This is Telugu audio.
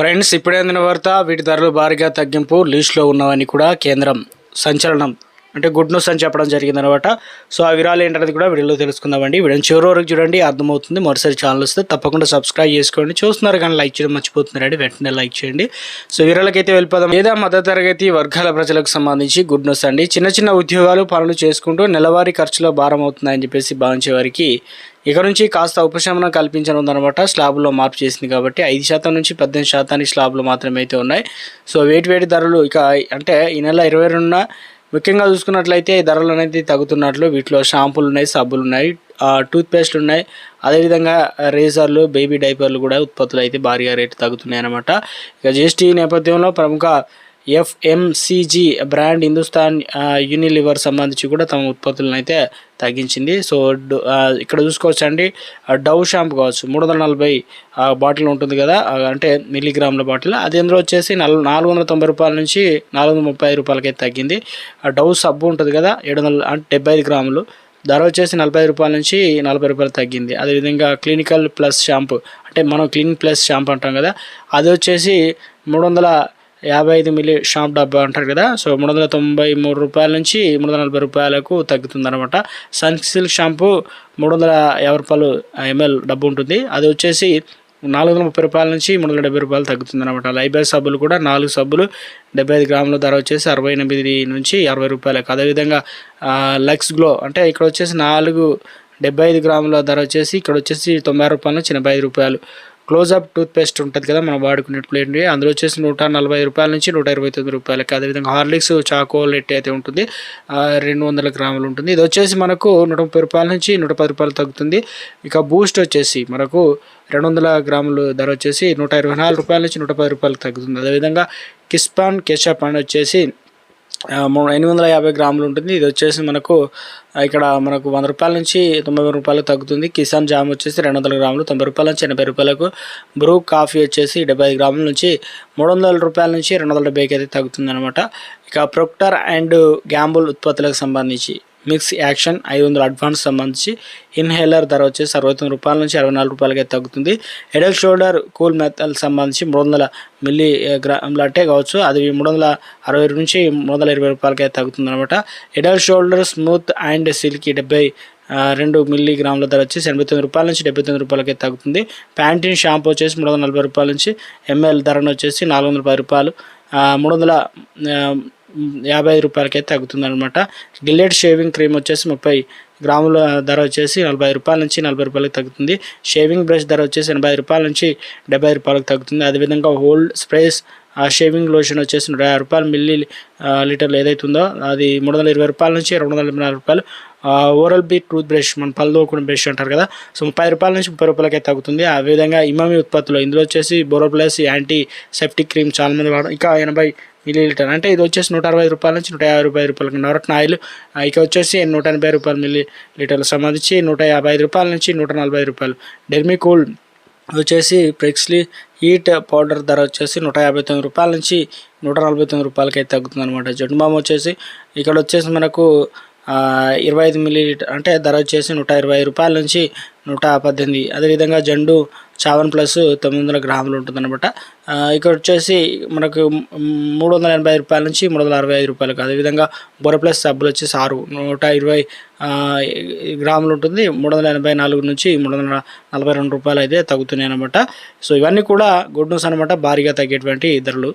ఫ్రెండ్స్ ఇప్పుడే అందిన వార్త వీటి ధరలు భారీగా తగ్గింపు లీస్ట్లో ఉన్నవని కూడా కేంద్రం సంచలనం. అంటే గుడ్ న్యూస్ అని చెప్పడం జరిగింది అనమాట సో ఆ విరాలు ఏంటనేది కూడా వీడియోలో తెలుసుకుందామండి. వీడియో చివరి వరకు చూడండి అర్థమవుతుంది. మరోసారి ఛానల్ వస్తే తప్పకుండా సబ్స్క్రైబ్ చేసుకోండి. చూస్తున్నారు కానీ లైక్ చేయడం మర్చిపోతున్నారండి. వెంటనే లైక్ చేయండి. సో విరాలకైతే వెళ్ళిపోదాం. లేదా మధ్య తరగతి వర్గాల ప్రజలకు సంబంధించి గుడ్ న్యూస్ అండి. చిన్న చిన్న ఉద్యోగాలు పనులు చేసుకుంటూ నెలవారీ ఖర్చులో భారం అవుతుందని చెప్పేసి భావించే వారికి ఇక నుంచి కాస్త ఉపశమనం కల్పించనుందనమాట. స్లాబ్లో మార్పు చేసింది కాబట్టి ఐదు శాతం నుంచి పద్దెనిమిది శాతానికి స్లాబ్లు మాత్రమే అయితే ఉన్నాయి. సో వేటి వేటి ధరలు ఇక అంటే ఈ నెల ఇరవై రెండున ముఖ్యంగా చూసుకున్నట్లయితే ధరలు అనేది తగ్గుతున్నట్లు వీటిలో షాంపూలు ఉన్నాయి సబ్బులు ఉన్నాయి టూత్ పేస్ట్లు ఉన్నాయి. అదేవిధంగా రేజర్లు బేబీ డైపర్లు కూడా ఉత్పత్తులు అయితే భారీగా రేటు తగ్గుతున్నాయి అనమాట ఇక జిఎస్టీ నేపథ్యంలో ప్రముఖ ఎఫ్ఎంసిజీ బ్రాండ్ హిందుస్థాన్ యూనిలివర్ సంబంధించి కూడా తమ ఉత్పత్తులను అయితే తగ్గించింది. సో ఇక్కడ చూసుకోవచ్చు అండి డవ్ షాంపూ కావచ్చు. మూడు వందల నలభై బాటిల్ ఉంటుంది కదా అంటే మిల్లీగ్రాముల బాటిల్. అది అందులో వచ్చేసి నల్ నాలుగు వందల తొంభై రూపాయల నుంచి నాలుగు వందల ముప్పై రూపాయలకి తగ్గింది. ఆ డవ్ సబ్బు ఉంటుంది కదా ఏడు వందల అంటే డెబ్బై ఐదు గ్రాములు. ధర వచ్చేసి నలభై రూపాయల నుంచి నలభై రూపాయలు తగ్గింది. అదేవిధంగా క్లినికల్ ప్లస్ షాంపూ అంటే మనం క్లీన్ ప్లస్ షాంపూ అంటాం కదా అది వచ్చేసి మూడు వందల యాభై ఐదు మిల్లీ షాంప్ డబ్బా అంటారు కదా సో మూడు వందల తొంభై మూడు రూపాయల నుంచి మూడు వందల నలభై రూపాయలకు తగ్గుతుందనమాట సన్ సిల్క్ షాంపూ మూడు వందల యాభై రూపాయలు ఎంఎల్ డబ్బు ఉంటుంది. అది వచ్చేసి నాలుగు వందల ముప్పై రూపాయల నుంచి మూడు వందల డెబ్బై రూపాయలు తగ్గుతుంది అనమాట లైబ్రరీ సబ్బులు కూడా నాలుగు సబ్బులు డెబ్బై ఐదు గ్రాముల ధర వచ్చేసి అరవై ఎనిమిది నుంచి అరవై రూపాయలకు. అదేవిధంగా ఆ, లక్స్ గ్లో అంటే ఇక్కడ వచ్చేసి నాలుగు డెబ్బై ఐదు గ్రాముల ధర వచ్చేసి ఇక్కడ వచ్చేసి తొంభై రూపాయల నుంచి ఎనభై ఐదు రూపాయలు. క్లోజ్అప్ టూత్పేస్ట్ ఉంటుంది కదా మనం వాడుకునేట్లేంటి అందులో వచ్చేసి నూట నలభై రూపాయల నుంచి నూట ఇరవై తొమ్మిది రూపాయలకి అదేవిధంగా హార్లిక్స్ చాకోలెట్ అయితే ఉంటుంది రెండు వందల గ్రాములు ఉంటుంది. ఇది వచ్చేసి మనకు నూట ముప్పై రూపాయల నుంచి నూట పది రూపాయలు తగ్గుతుంది. ఇక బూస్ట్ వచ్చేసి మనకు రెండు వందల గ్రాములు ధర వచ్చేసి నూట ఇరవై నాలుగు రూపాయల నుంచి నూట పది రూపాయలకు తగ్గుతుంది. అదేవిధంగా కిస్పాన్ కెచప్ అని వచ్చేసి ఎనిమిది వందల యాభై గ్రాములు ఉంటుంది. ఇది వచ్చేసి మనకు ఇక్కడ మనకు వంద రూపాయల నుంచి తొంభై రూపాయలు తగ్గుతుంది. కిసాన్ జామ్ వచ్చేసి రెండు వందల గ్రాములు తొంభై రూపాయల నుంచి ఎనభై రూపాయలకు. బ్రూ కాఫీ వచ్చేసి డెబ్బై ఐదు గ్రాముల నుంచి మూడు వందల రూపాయల నుంచి రెండు వందల డెబ్బైకి అయితే తగ్గుతుంది అనమాట ఇక ప్రొక్టర్ అండ్ గ్యాంబుల్ ఉత్పత్తులకు సంబంధించి మిక్స్ యాక్షన్ ఐదు వందల అడ్వాన్స్ సంబంధించి ఇన్హేలర్ ధర వచ్చేసి అరవై తొమ్మిది రూపాయల నుంచి అరవై నాలుగు రూపాయలకి అయితే తగ్గుతుంది. ఎడల్ షోల్డర్ కూల్ మెథల్ సంబంధించి మూడు వందల మిల్లీ గ్రాములు అంటే కావచ్చు. అది మూడు వందల అరవై నుంచి మూడు వందల ఇరవై రూపాయలకి అయితే తగ్గుతుంది అనమాట head shoulder smooth and silky డెబ్బై రెండు మిల్లీగ్రాముల ధర వచ్చేసి ఎనభై తొమ్మిది రూపాయల నుంచి డెబ్బై తొమ్మిది రూపాయలకి తగ్గుతుంది. ప్యాంటీన్ షాంపూ వచ్చేసి మూడు వందల నలభై రూపాయల నుంచి ఎంఎల్ ధరను వచ్చేసి నాలుగు వందల పది రూపాయలు మూడు వందల యాభై ఐదు రూపాయలకైతే తగ్గుతుంది అనమాట గిల్లెట్ షేవింగ్ క్రీమ్ వచ్చేసి ముప్పై గ్రాముల ధర వచ్చేసి నలభై రూపాయల నుంచి నలభై రూపాయలకు తగ్గుతుంది. షేవింగ్ బ్రష్ ధర వచ్చేసి ఎనభై రూపాయల నుంచి డెబ్బై రూపాయలకు తగ్గుతుంది. అదేవిధంగా హోల్డ్ స్ప్రేస్ ఆ షేవింగ్ లోషన్ వచ్చేసి నూట యాభై రూపాయలు మిల్లీ లీటర్లు ఏదైతే ఉందో అది మూడు వందల ఇరవై రూపాయల నుంచి రెండు వందల నాలుగు రూపాయలు ఓరల్ బీ టూత్ బ్రష్ మన పళ్ళు కూడా బ్రష్ అంటారు కదా. సో ముప్పై రూపాయల నుంచి ముప్పై రూపాయలకే తగ్గుతుంది. ఆ విధంగా ఇమామి ఉత్పత్తులు ఇందులో వచ్చేసి Boro Plus antiseptic cream చాలా మంది వాడడం ఇంకా ఎనభై మిల్లీ లీటర్ అంటే ఇది వచ్చేసి నూట అరవై రూపాయల నుంచి నూట యాభై రూపాయల రూపాయలకి నవరత్న ఆయిల్. ఇక వచ్చేసి నూట ఎనభై రూపాయల మిల్లీ లీటర్లకు సంబంధించి నూట యాభై ఐదు రూపాయల నుంచి నూట నలభై రూపాయలు. రూపాయలు డెర్మికూల్ వచ్చేసి ప్రెక్స్లీ హీట్ పౌడర్ ధర వచ్చేసి నూట యాభై తొమ్మిది రూపాయల నుంచి నూట నలభై తొమ్మిది రూపాయలకి అయితే తగ్గుతుంది అనమాట జండు బామ్ వచ్చేసి ఇక్కడ వచ్చేసి మనకు ఇరవై ఐదు మిల్లీ అంటే ధర వచ్చేసి నూట ఇరవై రూపాయల నుంచి నూట పద్దెనిమిది. అదేవిధంగా జండు చావన్ ప్లస్ తొమ్మిది వందల గ్రాములు ఉంటుందన్నమాట. ఇక్కడ వచ్చేసి మనకు మూడు వందల ఎనభై ఐదు రూపాయల నుంచి మూడు వందల అరవై ఐదు రూపాయలకు. అదేవిధంగా బొర ప్లస్ సబ్బులు వచ్చేసి ఆరు నూట ఇరవై గ్రాములు ఉంటుంది. మూడు వందల ఎనభై నాలుగు నుంచి మూడు వందల నలభై రెండు రూపాయలు అయితే తగ్గుతున్నాయి అనమాట సో ఇవన్నీ కూడా గుడ్ న్యూస్ అనమాట భారీగా తగ్గేటువంటి ధరలు.